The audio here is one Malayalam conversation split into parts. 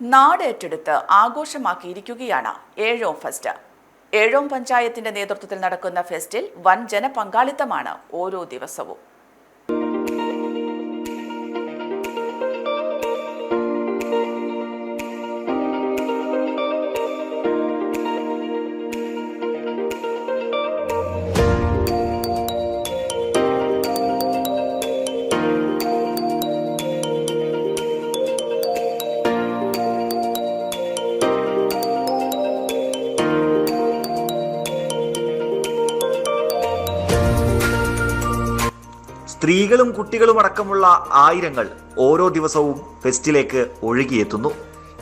നാട് ഏറ്റെടുത്ത് ആഘോഷമാക്കിയിരിക്കുകയാണ് ഏഴോം ഫെസ്റ്റ്. ഏഴോം പഞ്ചായത്തിന്റെ നേതൃത്വത്തിൽ നടക്കുന്ന ഫെസ്റ്റിൽ വൻ ജനപങ്കാളിത്തമാണ് ഓരോ ദിവസവും. സ്ത്രീകളും കുട്ടികളും അടക്കമുള്ള ആയിരങ്ങൾ ഓരോ ദിവസവും ഫെസ്റ്റിലേക്ക് ഒഴുകിയെത്തുന്നു.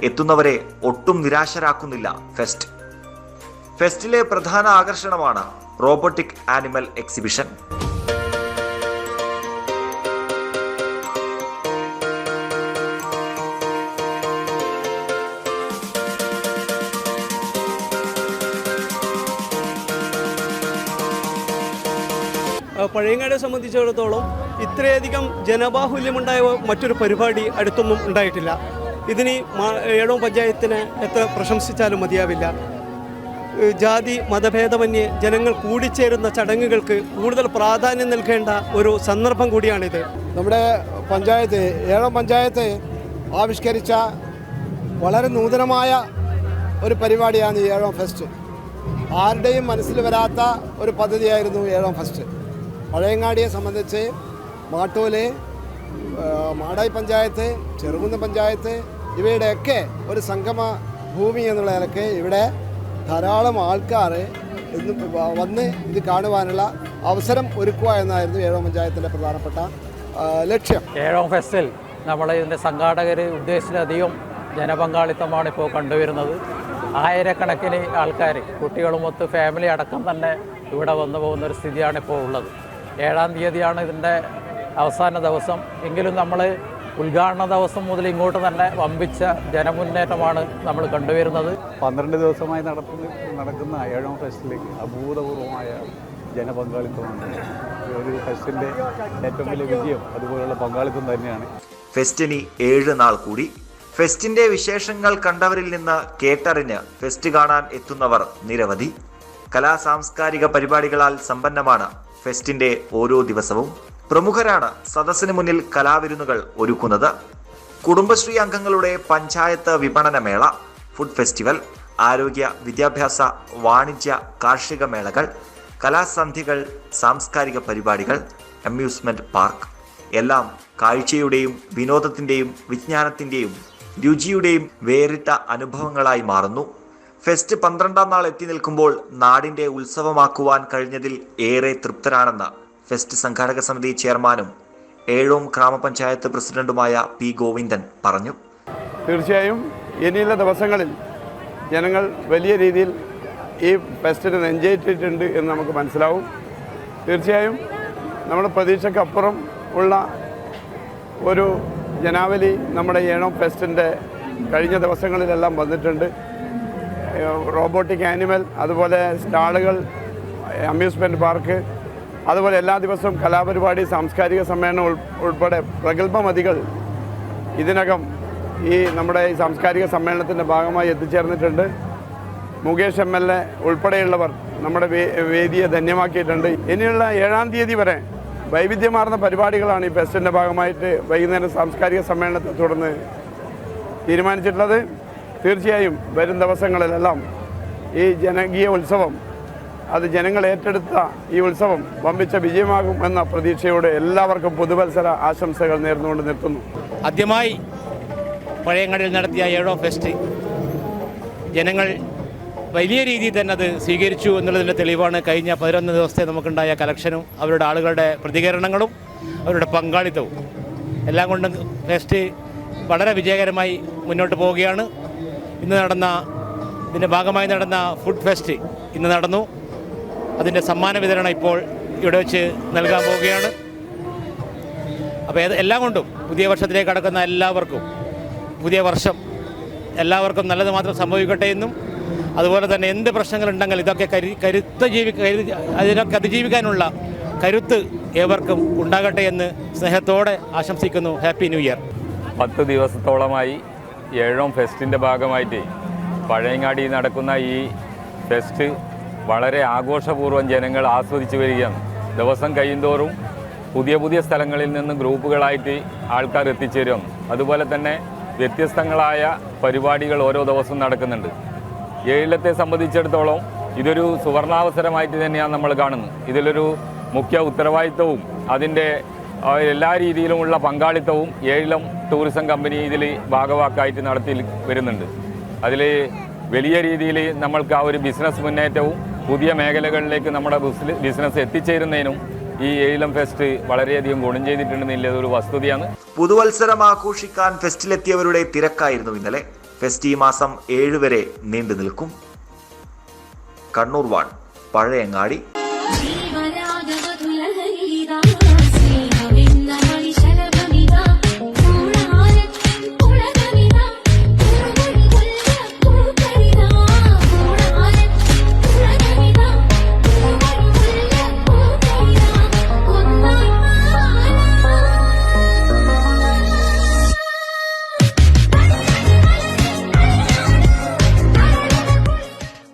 എത്തുന്നവരെ ഒട്ടും നിരാശരാക്കുന്നില്ല ഫെസ്റ്റ്. ഫെസ്റ്റിലെ പ്രധാന ആകർഷണമാണ് റോബോട്ടിക് ആനിമൽ എക്സിബിഷൻ. പഴയങ്ങാടിയെ സംബന്ധിച്ചിടത്തോളം ഇത്രയധികം ജനബാഹുല്യമുണ്ടായ മറ്റൊരു പരിപാടി അടുത്തൊന്നും ഉണ്ടായിട്ടില്ല. ഇതിന് ഏഴോ പഞ്ചായത്തിന് എത്ര പ്രശംസിച്ചാലും മതിയാവില്ല. ജാതി മതഭേദമന്യേ ജനങ്ങൾ കൂടിച്ചേരുന്ന ചടങ്ങുകൾക്ക് കൂടുതൽ പ്രാധാന്യം നൽകേണ്ട ഒരു സന്ദർഭം കൂടിയാണിത്. നമ്മുടെ പഞ്ചായത്ത് ഏഴോ പഞ്ചായത്ത് ആവിഷ്കരിച്ച വളരെ നൂതനമായ ഒരു പരിപാടിയാണ് ഈ ഏഴം ഫെസ്റ്റ്. ആരുടെയും മനസ്സിൽ വരാത്ത ഒരു പദ്ധതിയായിരുന്നു ഏഴോ ഫെസ്റ്റ്. പഴയങ്ങാടിയെ സംബന്ധിച്ച് മാട്ടൂൽ മാടായി പഞ്ചായത്ത് ചെറുകുന്ന് പഞ്ചായത്ത് ഇവയുടെയൊക്കെ ഒരു സംഗമ ഭൂമി എന്നുള്ള നിലയ്ക്ക് ഇവിടെ ധാരാളം ആൾക്കാർ ഇന്ന് വന്ന് ഇത് കാണുവാനുള്ള അവസരം ഒരുക്കുക എന്നായിരുന്നു ഏഴോം പഞ്ചായത്തിന്റെ പ്രധാനപ്പെട്ട ലക്ഷ്യം. ഏഴോം ഫെസ്റ്റിൽ നമ്മൾ ഇതിന്റെ സംഘാടകർ ഉദ്ദേശിച്ചിലധികം ജനപങ്കാളിത്തമാണ് ഇപ്പോൾ കണ്ടുവരുന്നത്. ആയിരക്കണക്കിന് ആൾക്കാർ കുട്ടികളുമൊത്ത് ഫാമിലി അടക്കം തന്നെ ഇവിടെ വന്നു പോകുന്ന ഒരു സ്ഥിതിയാണ് ഇപ്പോൾ ഉള്ളത്. ഏഴാം തീയതിയാണ് ഇതിന്റെ അവസാന ദിവസം. എങ്കിലും നമ്മൾ ഉദ്ഘാടന ദിവസം മുതൽ ഇങ്ങോട്ട് തന്നെ വമ്പിച്ച ജനമുന്നേറ്റമാണ് നമ്മൾ കണ്ടുവരുന്നത്. പന്ത്രണ്ട് ദിവസമായി നടത്തുന്ന നടക്കുന്ന ഏഴാം ഫെസ്റ്റിലേക്ക് അഭൂതപൂർവമായ ജനപങ്കാളിത്തമാണ് ഒരു ഫെസ്റ്റിന്റെ ഏറ്റവും വലിയ വിജയം അതുപോലെയുള്ള പങ്കാളിത്തം തന്നെയാണ്. ഫെസ്റ്റിന് ഏഴ് നാൾ കൂടി. ഫെസ്റ്റിന്റെ വിശേഷങ്ങൾ കണ്ടവരിൽ നിന്ന് കേട്ടറിഞ്ഞ് ഫെസ്റ്റ് കാണാൻ എത്തുന്നവർ നിരവധി. കലാ സാംസ്കാരിക പരിപാടികളാൽ സമ്പന്നമാണ് ഫെസ്റ്റിന്റെ ഓരോ ദിവസവും പ്രമുഖരാണ് സദസ്സിന് മുന്നിൽ കലാവിരുന്നുകൾ ഒരുക്കുന്നത്. കുടുംബശ്രീ അംഗങ്ങളുടെ പഞ്ചായത്ത് വിപണന മേള ഫുഡ് ഫെസ്റ്റിവൽ ആരോഗ്യ വിദ്യാഭ്യാസ വാണിജ്യ കാർഷിക മേളകൾ കലാസന്ധികൾ സാംസ്കാരിക പരിപാടികൾ അമ്യൂസ്മെന്റ് പാർക്ക്. എല്ലാം കാഴ്ചയുടെയും വിനോദത്തിന്റെയും വിജ്ഞാനത്തിന്റെയും രുചിയുടെയും വേറിട്ട അനുഭവങ്ങളായി മാറുന്നു. ഫെസ്റ്റ് പന്ത്രണ്ടാം നാൾ എത്തി നിൽക്കുമ്പോൾ നാടിന്റെ ഉത്സവമാക്കുവാൻ കഴിഞ്ഞതിൽ ഏറെ തൃപ്തരാണെന്ന് ഫെസ്റ്റ് സംഘാടക സമിതി ചെയർമാനും ഏഴോം ഗ്രാമപഞ്ചായത്ത് പ്രസിഡന്റുമായ പി ഗോവിന്ദൻ പറഞ്ഞു. തീർച്ചയായും ഇനിയുള്ള ദിവസങ്ങളിൽ ജനങ്ങൾ വലിയ രീതിയിൽ ഈ ഫെസ്റ്റിന് നെഞ്ചേറ്റിട്ടുണ്ട് എന്ന് നമുക്ക് മനസ്സിലാവും. തീർച്ചയായും നമ്മുടെ പ്രതീക്ഷയ്ക്കപ്പുറം ഉള്ള ഒരു ജനാവലി നമ്മുടെ ഏഴോം ഫെസ്റ്റിന്റെ കഴിഞ്ഞ ദിവസങ്ങളിലെല്ലാം വന്നിട്ടുണ്ട്. റോബോട്ടിക് ആനിമൽ അതുപോലെ സ്റ്റാളുകൾ അമ്യൂസ്മെന്റ് പാർക്ക് അതുപോലെ എല്ലാ ദിവസവും കലാപരിപാടി സാംസ്കാരിക സമ്മേളനം ഉൾ- ഉൾപ്പെടെ പ്രഗത്ഭമതികൾ ഇതിനകം ഈ നമ്മുടെ ഈ സാംസ്കാരിക സമ്മേളനത്തിന്റെ ഭാഗമായി എത്തിച്ചേർന്നിട്ടുണ്ട്. മുകേഷ് എം എൽ എ ഉൾപ്പെടെയുള്ളവർ നമ്മുടെ വേദിയെ ധന്യമാക്കിയിട്ടുണ്ട്. ഇനിയുള്ള ഏഴാം തീയതി വരെ വൈവിധ്യമാർന്ന പരിപാടികളാണ് ഈ ഫെസ്റ്റിന്റെ ഭാഗമായിട്ട് വൈകുന്നേരം സാംസ്കാരിക സമ്മേളനത്തെ തുടർന്ന് തീരുമാനിച്ചിട്ടുള്ളത്. തീർച്ചയായും വരും ദിവസങ്ങളിലെല്ലാം ഈ ജനകീയ ഉത്സവം അത് ജനങ്ങൾ ഏറ്റെടുത്ത ഈ ഉത്സവം വമ്പിച്ച വിജയമാകും എന്ന പ്രതീക്ഷയോടെ എല്ലാവർക്കും പുതുവത്സര ആശംസകൾ നേർന്നുകൊണ്ട് നിർത്തുന്നു. ആദ്യമായി പഴയങ്ങാടിയിൽ നടത്തിയ ഏഴോ ഫെസ്റ്റ് ജനങ്ങൾ വലിയ രീതിയിൽ തന്നെ അത് സ്വീകരിച്ചു എന്നുള്ളതിന്റെ തെളിവാണ് കഴിഞ്ഞ പതിനൊന്ന് ദിവസത്തെ നമുക്കുണ്ടായ കലക്ഷനും അവരുടെ ആളുകളുടെ പ്രതികരണങ്ങളും അവരുടെ പങ്കാളിത്തവും. എല്ലാം കൊണ്ടും ഫെസ്റ്റ് വളരെ വിജയകരമായി മുന്നോട്ട് പോവുകയാണ്. ഇന്ന് നടന്ന ഇതിന്റെ ഭാഗമായി നടന്ന ഫുഡ് ഫെസ്റ്റ് ഇന്ന് നടന്നു. അതിന്റെ സമ്മാന വിതരണം ഇപ്പോൾ ഇവിടെ വെച്ച് നൽകാൻ പോവുകയാണ്. അപ്പോൾ എല്ലാം കൊണ്ടും പുതിയ വർഷത്തിലേക്ക് കടക്കുന്ന എല്ലാവർക്കും പുതിയ വർഷം എല്ലാവർക്കും നല്ലത് മാത്രം സംഭവിക്കട്ടെ എന്നും അതുപോലെ തന്നെ എന്ത് പ്രശ്നങ്ങളുണ്ടെങ്കിൽ ഇതൊക്കെ കരു കരുത്ത് ജീവി കരു അതിനൊക്കെ അതിജീവിക്കാനുള്ള കരുത്ത് ഏവർക്കും ഉണ്ടാകട്ടെ എന്ന് സ്നേഹത്തോടെ ആശംസിക്കുന്നു. Happy new year. പത്ത് ദിവസത്തോളമായി ഏഴോം ഫെസ്റ്റിന്റെ ഭാഗമായിട്ട് പഴയങ്ങാടി നടക്കുന്ന ഈ ഫെസ്റ്റ് വളരെ ആഘോഷപൂർവം ജനങ്ങൾ ആസ്വദിച്ചു വരികയാണ്. ദിവസം കഴിയുന്തോറും പുതിയ പുതിയ സ്ഥലങ്ങളിൽ നിന്ന് ഗ്രൂപ്പുകളായിട്ട് ആൾക്കാർ എത്തിച്ചേരും. അതുപോലെ തന്നെ വ്യത്യസ്തങ്ങളായ പരിപാടികൾ ഓരോ ദിവസവും നടക്കുന്നുണ്ട്. ഏഴിലത്തെ സംബന്ധിച്ചിടത്തോളം ഇതൊരു സുവർണാവസരമായിട്ട് തന്നെയാണ് നമ്മൾ കാണുന്നത്. ഇതിലൊരു മുഖ്യ ഉത്തരവാദിത്വവും അതിന്റെ എല്ലാ രീതിയിലുമുള്ള പങ്കാളിത്തവും ഏഴിലം ടൂറിസം കമ്പനി ഇതിൽ ഭാഗവാക്കായിട്ട് നടത്തി വരുന്നുണ്ട്. അതിൽ വലിയ രീതിയിൽ നമ്മൾക്ക് ആ ഒരു ബിസിനസ് മുന്നേറ്റവും പുതിയ മേഖലകളിലേക്ക് നമ്മുടെ ബിസിനസ് എത്തിച്ചേരുന്നതിനും ഈ ഏഴിലം ഫെസ്റ്റ് വളരെയധികം ഗുണം ചെയ്തിട്ടുണ്ടെന്നില്ല ഒരു വസ്തുതയാണ്. പുതുവത്സരം ആഘോഷിക്കാൻ ഫെസ്റ്റിലെത്തിയവരുടെ തിരക്കായിരുന്നു ഇന്നലെ. ഫെസ്റ്റ് ഈ മാസം ഏഴ് വരെ നീണ്ടു നിൽക്കും. കണ്ണൂർ വാൺ പഴയങ്ങാടി.